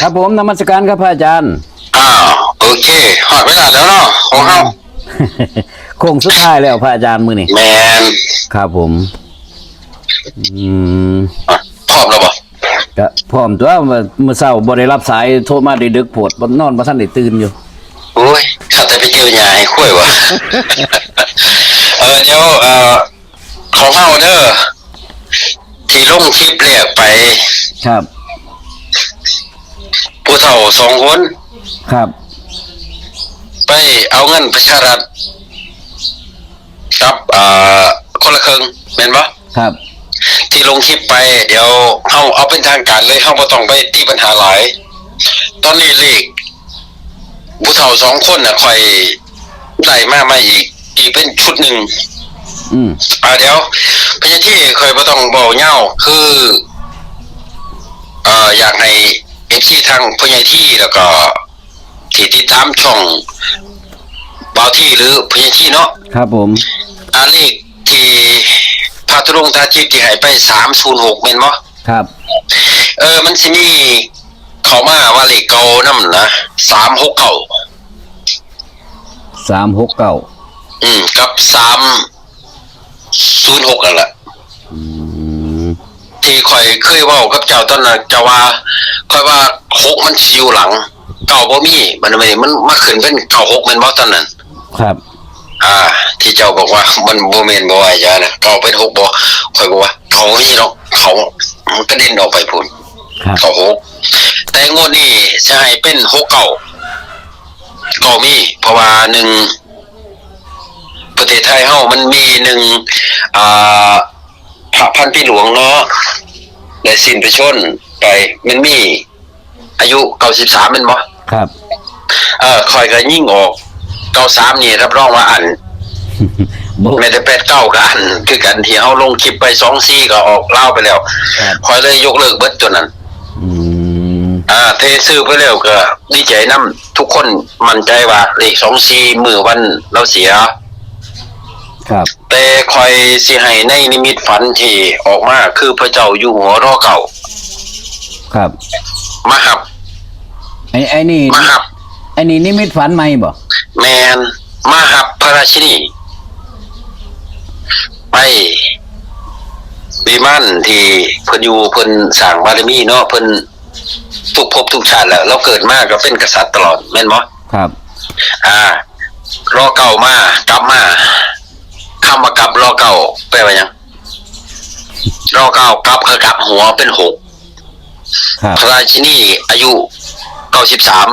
ครับผมนมัสการครับพระอาจารย์อ้าวโอเคหอดเวลาแล้วเนาะของเขาโค้งสุดท้ายแล้วพระอาจารย์มือนี่แมนครับผมอืมอะพร้อมแล้วบ่ก็พร้อมตัวเมื่อเมื่อเช้าบ่ได้รับสายโทรมาได้ดึกโพดบ่นอนบ่ทันได้ตื่นอยู่โอ้ยข้าแต่ไปเกี่ยวยาให้คุยวะเออเดี๋ยวเอ่อของเฮาเด้อที่ลงคลิปแรกไป ครับ ผู้เฒ่าสองคน ครับ ไปเอาเงินประชารัฐกับเอ่อคนละครึ่งแม่นบ่ครับ ที่ลงคลิปไป เดี๋ยวเฮาเอาเป็นทางการเลยเฮาบ่ต้องไปตีปัญหาหลาย ตอนนี้เลขผู้เฒ่าสองคนน่ะค่อยได้มาใหม่อีก อีกเป็นชุดหนึ่งอืมอ่าเดี๋ยวพญาที่เคยบ่ต้องเบาเหย้าคือ เอ่ออยากให้เอฟ ซีทางพญาที่แล้วก็ที่ติดตามช่องเบาที่หรือพญาที่เนาะครับผมอาเลขที่พาทุรงตาทิพย์ที่ให้ไป306แม่นบ่ครับเออมันสิมีเขามาว่าเลขเก่านำนะ369 369อืมกับ306นั่นแหละอืม ที่ข่อยเคยเว้ากับเจ้าตอนนั้นเจ้าว่าข่อยว่าหกมันสิอยู่หลังเก่าบ่มีมันไม่มันมาขึ้นเป็นเก่าหกแม่นบ่ตอนนั้น ครับ อ่า ที่เจ้าบอกว่ามันบ่แม่นบ่ว่าจ้านะเก่าเป็นหกบ่ข่อยบอกว่าเขามีเนาะเขามันกระเด็นออกไปพุ่นครับ เก่าหกแต่งวดนี้จะให้เป็นหกเก่าเก่ามีเพราะว่าหนึ่งประเทศไทยเฮามันมีหนึ่งอ่าพ ระพันปีหลวงเนาะได้สิ้นไปชนไปมันมี อายุเก้าสิบสามเป็นบ่ครับ เออคอยก็ยิ่งออกเก้าสามนี่รับรองว่าอันบ่ไม่ได้แปดเก้ากับอันคือกันที่เฮาลงคลิปไปสองซีก็ออกเล่าไปแล้วครับคอยเลยยกเลิกเบิดตัวนั้นอืมอ่าเทซื้อไปแล้วก็ดีใจนํทุกคนมั่นใจว่าเลขสองซีมือวันเราเสีย ครับ แต่คอยสิให้ในนิมิตฝันที่ออกมาคือพระเจ้าอยู่หัวรอเก่า ครับมาหับไอ้ไอ้นี่มาหับไอ้นี่นิมิตฝันใหม่บ่แมนมาหับพระราชินีไปวิมานที่เพิ่นอยู่เพิ่นสร้างบารมีเนาะเพิ่นทุกภพทุกชาติแล้วเราเกิดมาก็เป็นกษัตริย์ตลอดแม่นบ่ครับ อ่ารอเก่ามากลับมา คำว่ากลับรอเก่าแปลว่าหยังรอเก่ากลับคือกลับหัวเป็นหกครับพระราชินีอายุเก้าสิบสาม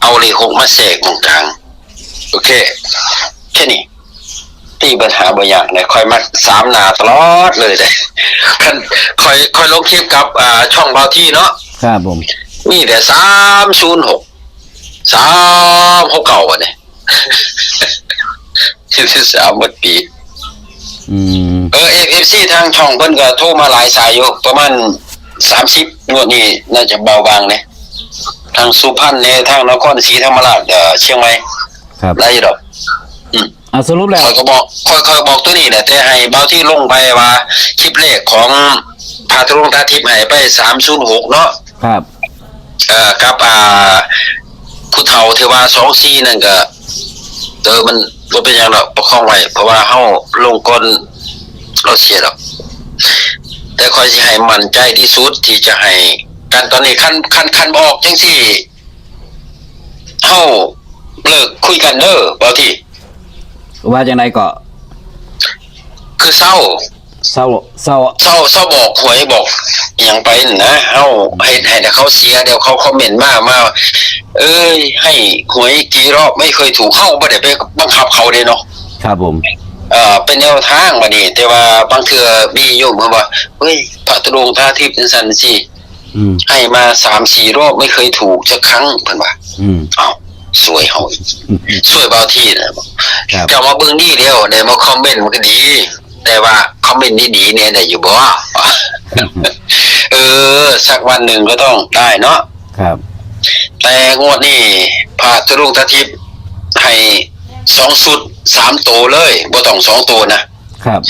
เอาเลขหกมาแสกตรงกลางโอเค แค่นี้ที่ปัญหาบางอย่างเนี่ยคอยมาสามหนาตลอดเลยเลยคันคอยคอยลงคลิปกับอ่าช่องเบาที่เนาะครับผม มีแต่สามศูนย์หกสามหกเก่าวันเนี่ย สิบสามวันปีอืมเออเอฟซีทางช่องเพิ่นก็โทรมาหลายสายอยู่ประมาณสามสิบงวดนี้น่าจะเบาบางเนี่ยทางสุพรรณเนี่ยทางนครศรีธรรมราชเอ่อเชียงใหม่ครับได้อยู่ดอกอะสรุปแล้ว คอยก็บอกคอยคอยบอกตัวนี้แหละแต่ให้เบาที่ลงไปว่า คลิปเลขของพาทรงตาทิพย์ให้ไปสามศูนย์หกเนาะครับ เอ่อกับอ่าผู้เฒ่าเทว่าสองซีนั่นก็ เออมันบ่เป็นหยังดอกประคองไว้เพราะว่าเฮาลงก่อนเราเสียดอกแต่คอยสิให้มั่นใจที่สุดที่จะให้กันตอนนี้คันคันคันบออกจังซี่เฮาเลิกคุยกันเด้อบ่ที่ว่าจังไดก็คือเศร้าเศร้าเศร้าเศร้าเศร้าบอกหวยบอกอหย่างไปนั่นนะเฮาให้ให้แต่เขาเสียเดี๋ยวเขาคอมเมนต์มามา เอ้ย ให้หวยกี่รอบไม่เคยถูกเฮาบ่ได้ไปบังคับเขาเด้เนาะครับผมเอ่อเป็นแนวทางบัดนี้ แต่ว่าบางเทื่อมีโยมเพิ่นว่าเฮ้ยพระตุรงค์ท่าทิพย์จังซั่นสิอืมให้มา3-4รอบไม่เคยถูกสักครั้งเพิ่นว่าอืมอ้าวสวยเฮาอีกอืมสวยเบาที่นะครับ เจ้ามาเบิ่งดีเดียวได้มาคอมเมนต์มันก็ดี แต่ว่าคอมเมนต์ดีๆเนี่ยได้อยู่บ่ เออ สักวันหนึ่งก็ต้องได้เนาะ ครับ แต่งวดนี้พาตรุงตาทิพย์ให้สองสุดสามตัวเลยบ่ต้องสองตัวนะครับ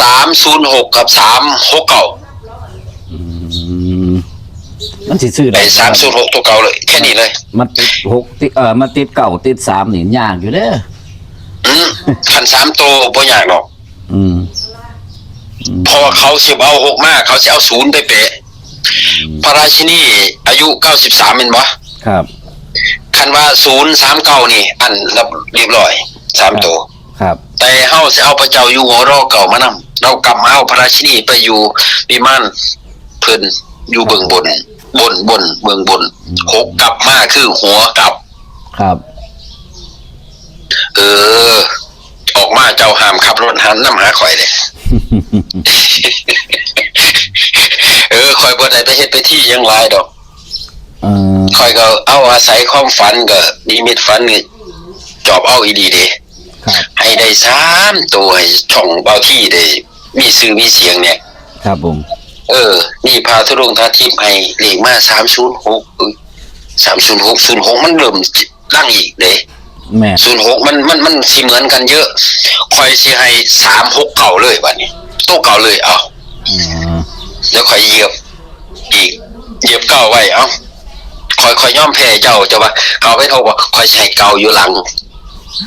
สามศูนย์หกกับสามหกเก้าอืมมันสิซื้อไอ้ได้สามศูนย์หกตัวเก่าเลย แค่นี้เลย มันติดหกติดเอ่อมันติดเก่าติดสามนี่ยากอยู่เด้ออืมขันสามตัวบ่อยากหรอกอืมเพราะว่าเขาสิบเอาหกมาก เขาจะเอาศูนย์ไปเปะพระราชินีอายุเก้าสิบสามเป็นบ่ ครับคันว่าศูนย์สามเก้านี่ อันรับเรียบร้อยสามตัวครับ แต่เฮาสิเอาพระเจ้าอยู่หัวรอเก่ามานำเรากลับมาเอาพระราชินีไปอยู่วิมานเพิ่นอยู่เบื้องบน บนบนเบื้องบนหกกลับมาคือหัวกลับ ครับ เออ ออกมาเจ้าห้ามขับรถหันน้ำหาข่อยเลยเออข่อยบ่ได้ไปเฮ็ดไปที่หยังหลายดอก เออข่อย ก็เอาอาศัยความฝันก็นิมิตฝันนี่จอบเอาอีดีเด้ครับให้ได้สามตัวให้ช่องเบาที่ได้มีชื่อมีเสียงเนี่ย ครับผมเออ นี่พาทุรงทาทิพย์ให้เลขมา306เอ้ย306 06มันเริ่มล่างอีกเด้แม่06มันมันมันสิเหมือนกันเยอะข่อยสิให้369เก่าเลยบัดนี้โตะเก่าเลยเอาอืมแล้วค่อยเหยียบอีกเหยียบเก่าไว้เอ้า ค่อยค่อยย่อมแพ้เจ้าจะว่าเขาไปโทษว่าค่อยสิให้เก่าอยู่หลัง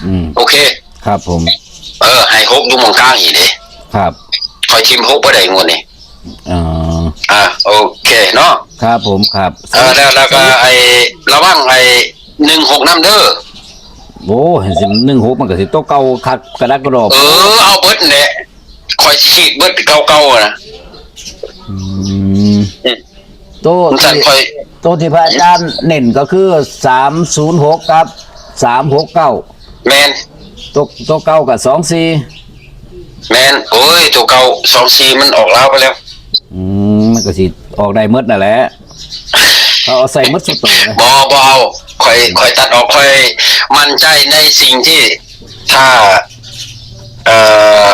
อืม โอเค ครับผม เออ ให้หกอยู่หมองกลางอีกเด้ครับ คอยทิมหกบ่ได้งวดนี่เอออ่าโอเคเนาะครับผมครับเออแล้วแล้วก็ไอ้ระวังไอ้16นำเด้อโอ้เห็นสิหนึ่งหกมันก็สิโตะเก่าคักกระดักกระดอบเออเอาเบิดนี่คอยสิฉีกเบิดเก่าๆนะอืมอืม โตะผมสั่นที่คอยโตะที่พระอาจารย์เน้นก็คือสามศูนย์หกครับสามหกเก้าแม่นโตะโตะเก้ากับสองสี่แม่นโอ้ยตัวเก่า24มันออกแล้วไปแล้วอืมมันก็สิออกได้หมดนั่นแหละเขาเอาใส่หมดสุดโตเลยบ่บ่เอาคอยคอยตัดออกคอยมั่นใจในสิ่งที่ถ้าเอ่อ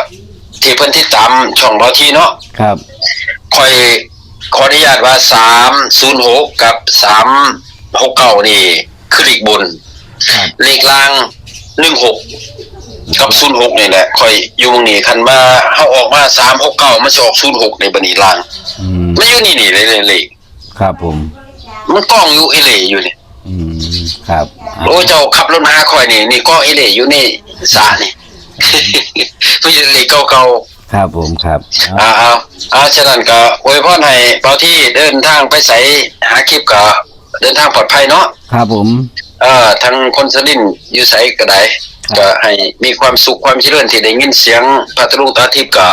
ที่เพิ่นติดตามช่องเราที่เนาะ ครับ คอย ขออนุญาตว่าสามศูนย์หกกับสามหกเก้านี่คือเลขบน ครับเลขล่างหนึ่งหกกับศูนย์หกนี่แหละคอยอยู่ตรงนี้คันมาเขาออกมาสามหกเก้ามันจะออกศูนย์หกในบันนี้ล่างอืมมันอยู่นี่นี่เลยเลยเลยครับผม มันกล้องอยู่เอเหลอยู่นี่อืมครับโอ้เจ้าขับรถมาหาคอยนี่นี่กล้องเอเหลอยู่นี่สานี่ไม่ใช่เลขเก่าๆ ครับผมครับเอาอ่าเอาเอาฉะนั้นก็อวยพรให้เบาที่เดินทางไปใส่หาคลิปก็เดินทางปลอดภัยเนาะครับผม เอ่อทางคนสลินอยู่ไสก็ได้ครับก็ให้มีความสุขความเจริญที่ได้ยินเสียงพัทลุงตาทิพย์ก็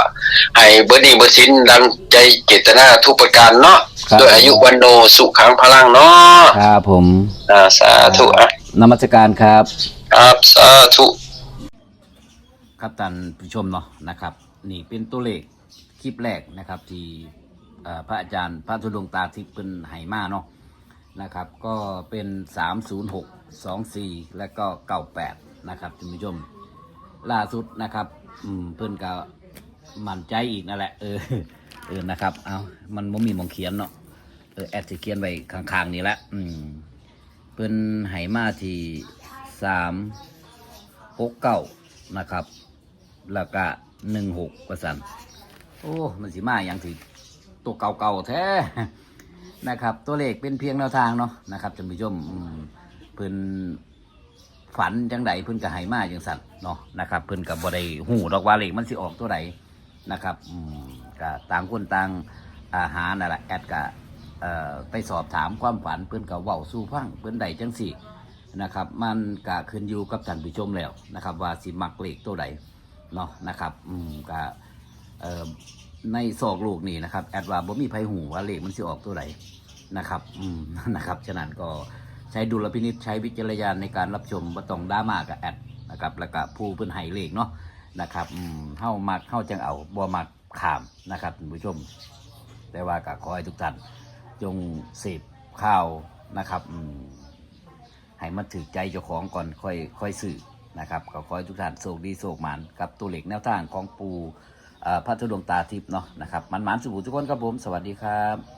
ให้เบิดนี้เบิดสินดังใจเจตนาทุกประการเนาะด้วยอายุวันโนสุขังพลังเนาะครับผมอ่าสาธุอะนมัสการครับ ครับสาธุ ครับท่านผู้ชมเนาะนะครับ นี่เป็นตัวเลขคลิปแรกนะครับที่พระอาจารย์พระธุดงตาทิพย์เป็นไหมาเนาะนะครับ ก็เป็น 306 24 และก็ 98 นะครับท่านผู้ชมล่าสุดนะครับเพื่อนก็มั่นใจอีกนั่นแหละเออเออนะครับเอามันไม่มีมองเขียนเนาะเออแอดสิเขียนไว้ข้างๆนี่แหละอืมเพื่อนไหมาที่สามหกเก้านะครับ แล้วก็ หนึ่งหกกว่าสันโอ้มันสิมาอย่างที่ตัวเก่าๆแท้นะครับ ตัวเลขเป็นเพียงแนวทางเนาะนะครับท่านผู้ชมอืมเพิ่นฝันจังใดเพิ่นก็ให้มาจังสันเนาะนะครับ เพิ่นก็บ่ได้หูดอกว่าเลขมันสิออกตัวใดนะครับอืมก็ต่างคนต่างอาหารนั่นแหละแอดก็เอ่อไปสอบถามความฝันเพิ่นก็เว้าสู่ฟังเพิ่นได้จังสี่นะครับ มันก็ขึ้นอยู่กับท่านผู้ชมแล้วนะครับ ว่าสิมักเลขตัวใด เนาะนะครับ อืมก็เอ่อในศอกลูกนี่นะครับ แอดว่าบ่มีไผหูว่าเลขมันสิออกตัวไหนนะครับ อืมนะครับฉะนั้นก็ใช้ดุลพินิจใช้วิจารณญาณในการรับชมบ่ต้องดราม่ากับแอดนะครับ แล้วก็ผู้เพิ่นให้เลขเนาะนะครับ อืมเฮามักเฮาจังเอาบ่มักขามนะครับท่านผู้ชม แต่ว่าก็ขอให้ทุกท่านจงเสพข่าวนะครับ อืมให้มันถึกใจเจ้าของก่อนค่อยค่อยสื่อ นะครับก็ขอให้ทุกท่านโชคดีโชคหมันกับตัวเหล็กแนวทางของปู่พระธุดงตาทิพย์เนาะนะครับมันหมันสุขทุกคนครับผม สวัสดีครับ